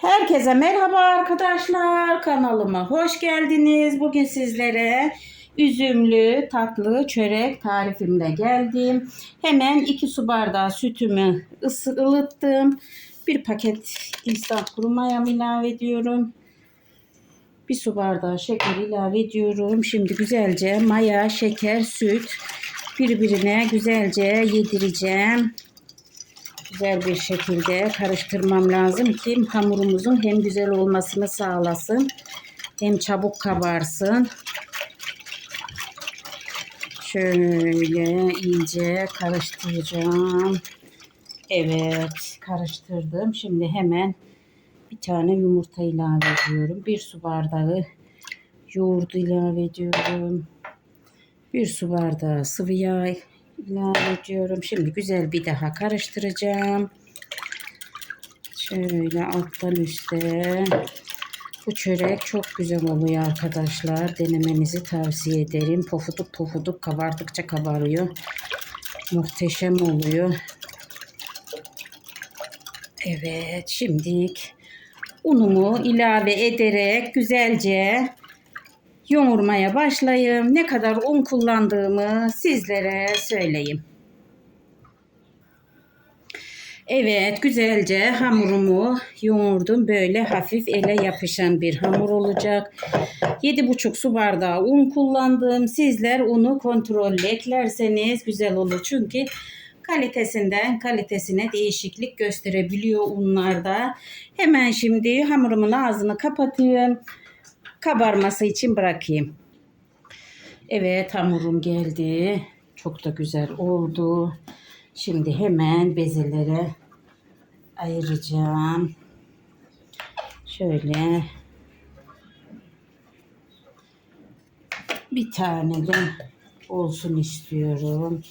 Herkese merhaba arkadaşlar. Kanalıma hoş geldiniz. Bugün sizlere üzümlü tatlı çörek tarifimle geldim. Hemen 2 su bardağı sütümü ılıttım. Bir paket instant kuru mayam ilave ediyorum. Bir su bardağı şeker ilave ediyorum. Şimdi güzelce maya, şeker, süt birbirine güzelce yedireceğim güzel bir şekilde karıştırmam lazım ki hamurumuzun hem güzel olmasını sağlasın hem çabuk kabarsın. Şöyle iyice karıştıracağım. Evet karıştırdım. Şimdi hemen bir tane yumurta ilave ediyorum. Bir su bardağı yoğurt ilave ediyorum. Bir su bardağı sıvı yağ ilave ediyorum. Şimdi güzel bir daha karıştıracağım. Şöyle alttan üste. Bu çörek çok güzel oluyor arkadaşlar. Denemenizi tavsiye ederim. Pofuduk pofuduk kabardıkça kabarıyor. Muhteşem oluyor. Evet şimdilik unumu ilave ederek güzelce yoğurmaya başlayayım. Ne kadar un kullandığımı sizlere söyleyeyim. Evet güzelce hamurumu yoğurdum. Böyle hafif ele yapışan bir hamur olacak. 7,5 su bardağı un kullandım. Sizler unu kontrollü eklerseniz güzel olur. Çünkü kalitesinden kalitesine değişiklik gösterebiliyor unlarda. Hemen şimdi hamurumun ağzını kapatayım kabarması için bırakayım. Evet hamurum geldi. Çok da güzel oldu. Şimdi hemen bezelere ayıracağım. Şöyle bir tane de olsun istiyorum.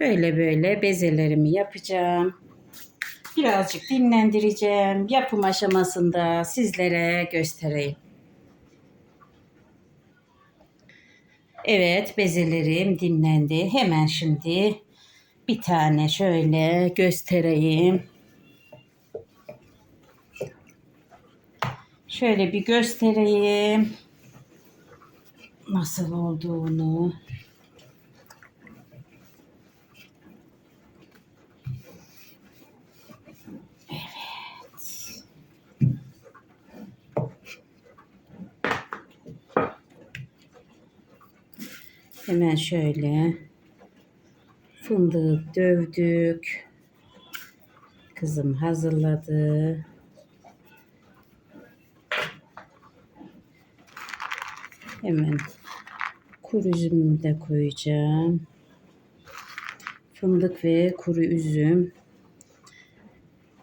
Böyle böyle bezelerimi yapacağım. Birazcık dinlendireceğim. Yapım aşamasında sizlere göstereyim. Evet bezelerim dinlendi. Hemen şimdi bir tane şöyle göstereyim. Şöyle bir göstereyim. Nasıl olduğunu. Hemen şöyle fındığı dövdük. Kızım hazırladı. Hemen kuru üzümümü de koyacağım. Fındık ve kuru üzüm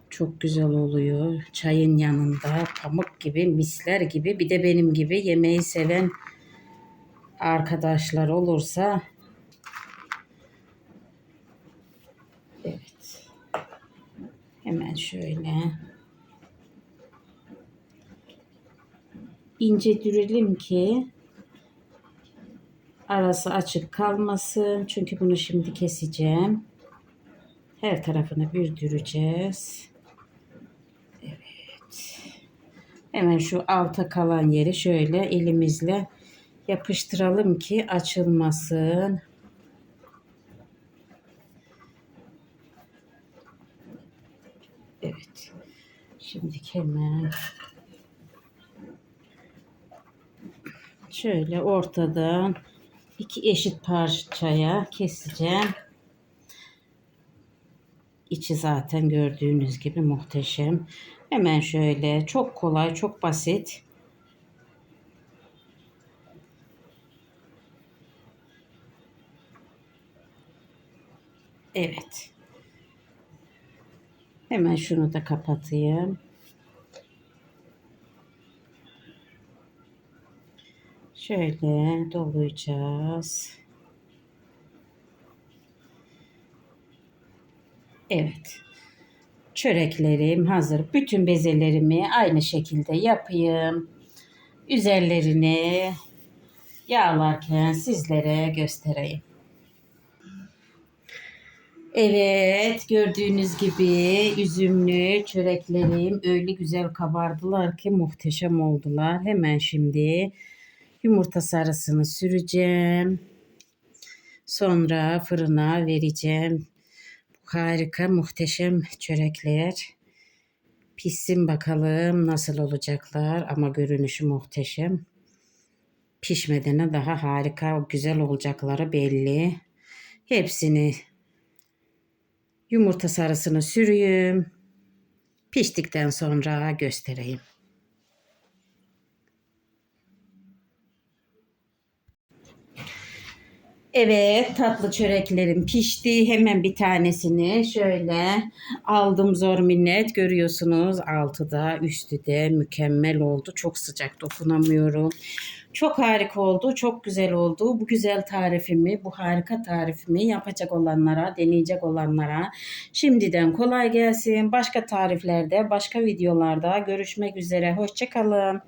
çok güzel oluyor. Çayın yanında pamuk gibi, misler gibi. Bir de benim gibi yemeği seven arkadaşlar olursa. Evet. Hemen şöyle. İnce dürelim ki arası açık kalmasın. Çünkü bunu şimdi keseceğim. Her tarafını bir düreceğiz. Evet. Hemen şu alta kalan yeri şöyle elimizle yapıştıralım ki açılmasın. Evet. Şimdi hemen şöyle ortadan iki eşit parçaya keseceğim. İçi zaten gördüğünüz gibi muhteşem. Hemen şöyle çok kolay, çok basit Evet. Hemen şunu da kapatayım. Şöyle dolayacağız. Evet. Çöreklerim hazır. Bütün bezelerimi aynı şekilde yapayım. Üzerlerini yağlarken sizlere göstereyim. Evet gördüğünüz gibi üzümlü çöreklerim öyle güzel kabardılar ki muhteşem oldular. Hemen şimdi yumurta sarısını süreceğim. Sonra fırına vereceğim. Harika muhteşem çörekler. Pişsin bakalım nasıl olacaklar ama görünüşü muhteşem. Pişmeden daha harika güzel olacakları belli. Hepsini Yumurta sarısını sürüyüm. Piştikten sonra göstereyim. Evet tatlı çöreklerim pişti. Hemen bir tanesini şöyle aldım zor minnet. Görüyorsunuz altı da üstü de mükemmel oldu. Çok sıcak dokunamıyorum. Çok harika oldu. Çok güzel oldu. Bu güzel tarifimi, bu harika tarifimi yapacak olanlara, deneyecek olanlara şimdiden kolay gelsin. Başka tariflerde, başka videolarda görüşmek üzere. Hoşçakalın.